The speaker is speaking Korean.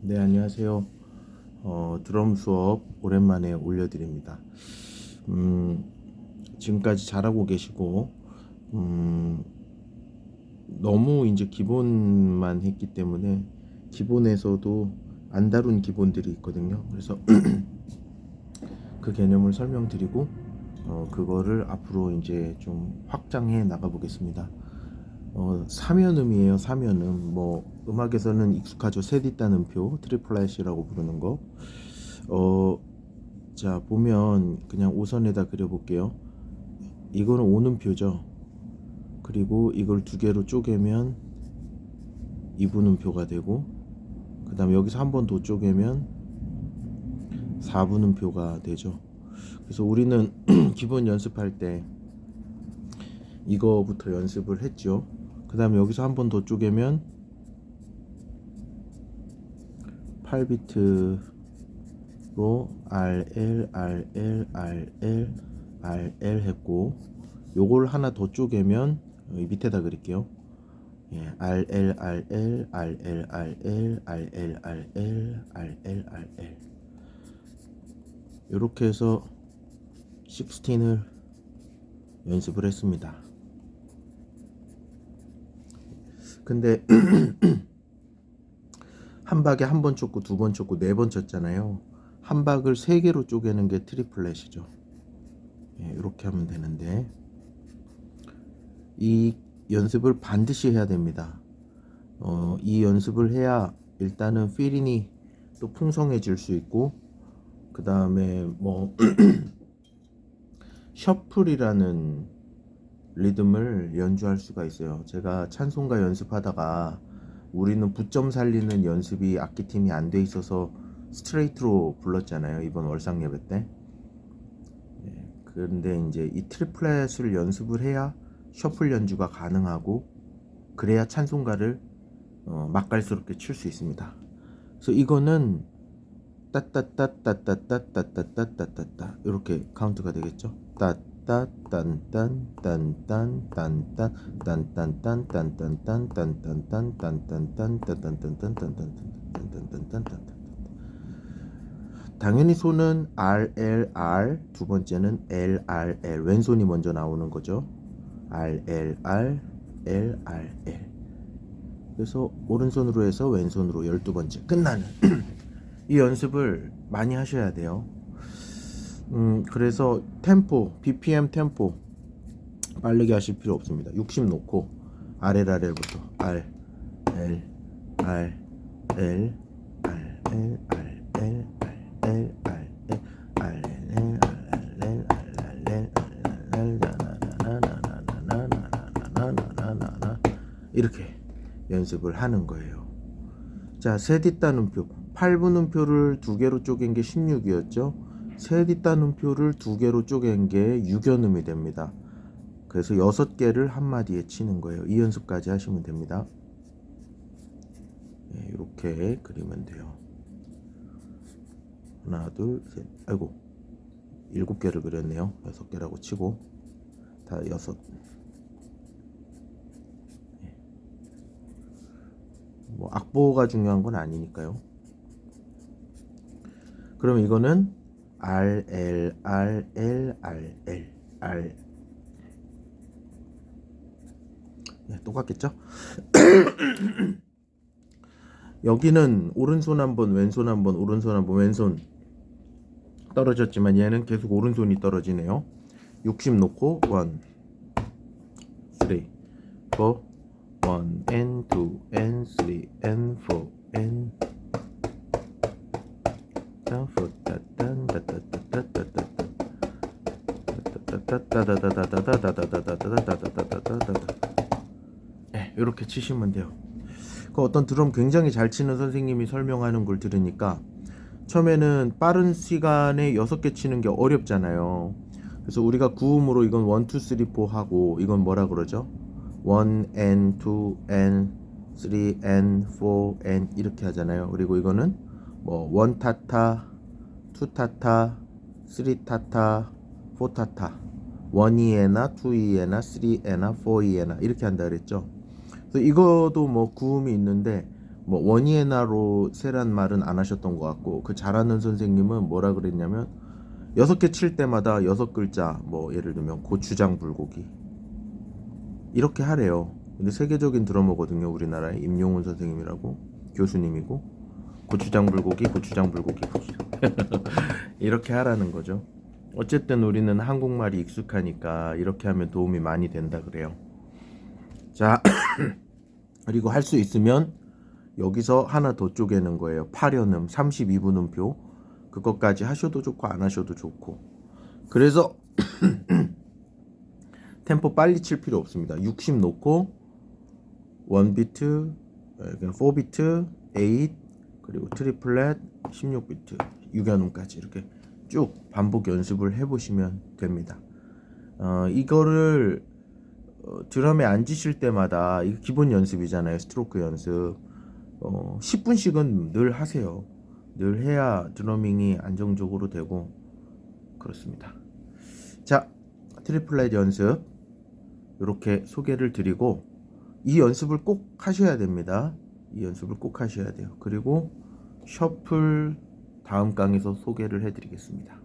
네, 안녕하세요. 어, 드럼 수업 오랜만에 올려드립니다. 음, 지금까지 잘하고 계시고, 음, 너무 이제 기본만 했기 때문에 기본에서도 안 다룬 기본들이 있거든요. 그래서 그 개념을 설명드리고, 어, 그거를 앞으로 이제 좀 확장해 나가 보겠습니다. 어, 사면음이에요. 사면음. 뭐 음악에서는 익숙하죠. 세디단 음표, 트리플라시라고 부르는 거. 어, 자 보면 그냥 오선에다 그려볼게요. 이거는 오음표죠. 그리고 이걸 두 개로 쪼개면 이분음 표가 되고, 그 다음에 여기서 한 번 더 쪼개면 4분음 표가 되죠. 그래서 우리는 기본 연습할 때 이거부터 연습을 했죠. 그 다음에 여기서 한 번 더 쪼개면 8비트로 RL, RL, RL, RL 했고 요걸 하나 더 쪼개면 밑에다 그릴게요. 예, RL, RL, RL, RL, RL, RL, RL, RL 이렇게 해서 16을 연습을 했습니다. 근데 한 박에 한번 쫓고 두번 쫓고 네 번 쳤잖아요. 한 박을 세 개로 쪼개는 게 트리플렛이죠. 예, 이렇게 하면 되는데 이 연습을 반드시 해야 됩니다. 어, 이 연습을 해야 일단은 필링이 또 풍성해질 수 있고 그 다음에 뭐 셔플이라는 리듬을 연주할 수가 있어요. 제가 찬송가 연습하다가 우리는 부점 살리는 연습이 악기팀이 안 돼 있어서 스트레이트로 불렀잖아요. 이번 월상 예배 때. 예, 그런데 이제 이 트리플렛을 연습을 해야 셔플 연주가 가능하고 그래야 찬송가를 어, 맛깔스럽게 칠 수 있습니다. 그래서 이거는 따따따따따따따따따따따 이렇게 카운트가 되겠죠. 따 당연히 손은 RLR 두 번째는 LRL 왼손이 먼저 나오는 거죠. RLR LRL 그래서 오른손으로 해서 왼손으로 12번째 끝나는 이 연습을 많이 하셔야 돼요. 음, 그래서 템포, BPM 템포 빠르게 하실 필요 없습니다. 60 놓고 RLRL부터 R L R L R L R L R L R L R L 이렇게 연습을 하는 거예요. 자, 세디따는표 8분 음표를 두 개로 쪼갠 게 16이었죠. 세디따는표를 두 개로 쪼갠 게 6연음이 됩니다. 그래서 여섯 개를 한 마디에 치는 거예요. 이 연습까지 하시면 됩니다. 네, 이렇게 그리면 돼요. 하나, 둘, 셋. 아이고, 일곱 개를 그렸네요. 여섯 개라고 치고 다 여섯. 네. 뭐 악보가 중요한 건 아니니까요. 그럼 이거는 R L R L R L R 네, 똑같겠죠? 여기는 오른손 한 번, 왼손 한 번, 오른손 한 번, 왼손 떨어졌지만 얘는 계속 오른손이 떨어지네요. 60 놓고 1, 3, 4, 1 and 2 and 3 and 4 and 이렇게 치시면 돼요. 그 어떤 드럼 굉장히 잘 치는 선생님이 설명하는 걸 들으니까 처음에는 빠른 시간에 6개 치는 게 어렵잖아요. 그래서 우리가 구음으로 이건 1, 2, 3, 4 하고 이건 뭐라 그러죠? 1 and 2 and 3 and 4 and 이렇게 하잖아요. 그리고 이거는 뭐1 타타, 2 타타, 3 타타, 4 타타, 1이에나 2이에나 3에나 4이에나 이렇게 한다 그랬죠. 그래서 이거도 뭐 구음이 있는데 뭐 원이에나로 세란 말은 안 하셨던 것 같고 그 잘하는 선생님은 뭐라 그랬냐면 여섯 개 칠 때마다 여섯 글자 뭐 예를 들면 고추장 불고기 이렇게 하래요. 근데 세계적인 드러머거든요. 우리나라에 임용훈 선생님이라고 교수님이고 고추장 불고기 고추장 불고기 고추장 이렇게 하라는 거죠. 어쨌든 우리는 한국말이 익숙하니까 이렇게 하면 도움이 많이 된다 그래요. 자 그리고 할 수 있으면 여기서 하나 더 쪼개는 거예요. 8연음 32분음표 그것까지 하셔도 좋고 안 하셔도 좋고 그래서 템포 빨리 칠 필요 없습니다. 60 놓고 1비트, 4비트, 8 그리고 트리플렛 16비트 6연음까지 이렇게 쭉 반복 연습을 해보시면 됩니다. 어, 이거를 어, 드럼에 앉으실 때마다 기본 연습이잖아요. 스트로크 연습. 어, 10분씩은 늘 하세요. 늘 해야 드러밍이 안정적으로 되고 그렇습니다. 자, 트리플렛 연습 이렇게 소개를 드리고 이 연습을 꼭 하셔야 됩니다. 이 연습을 꼭 하셔야 돼요. 그리고 셔플 다음 강에서 소개를 해드리겠습니다.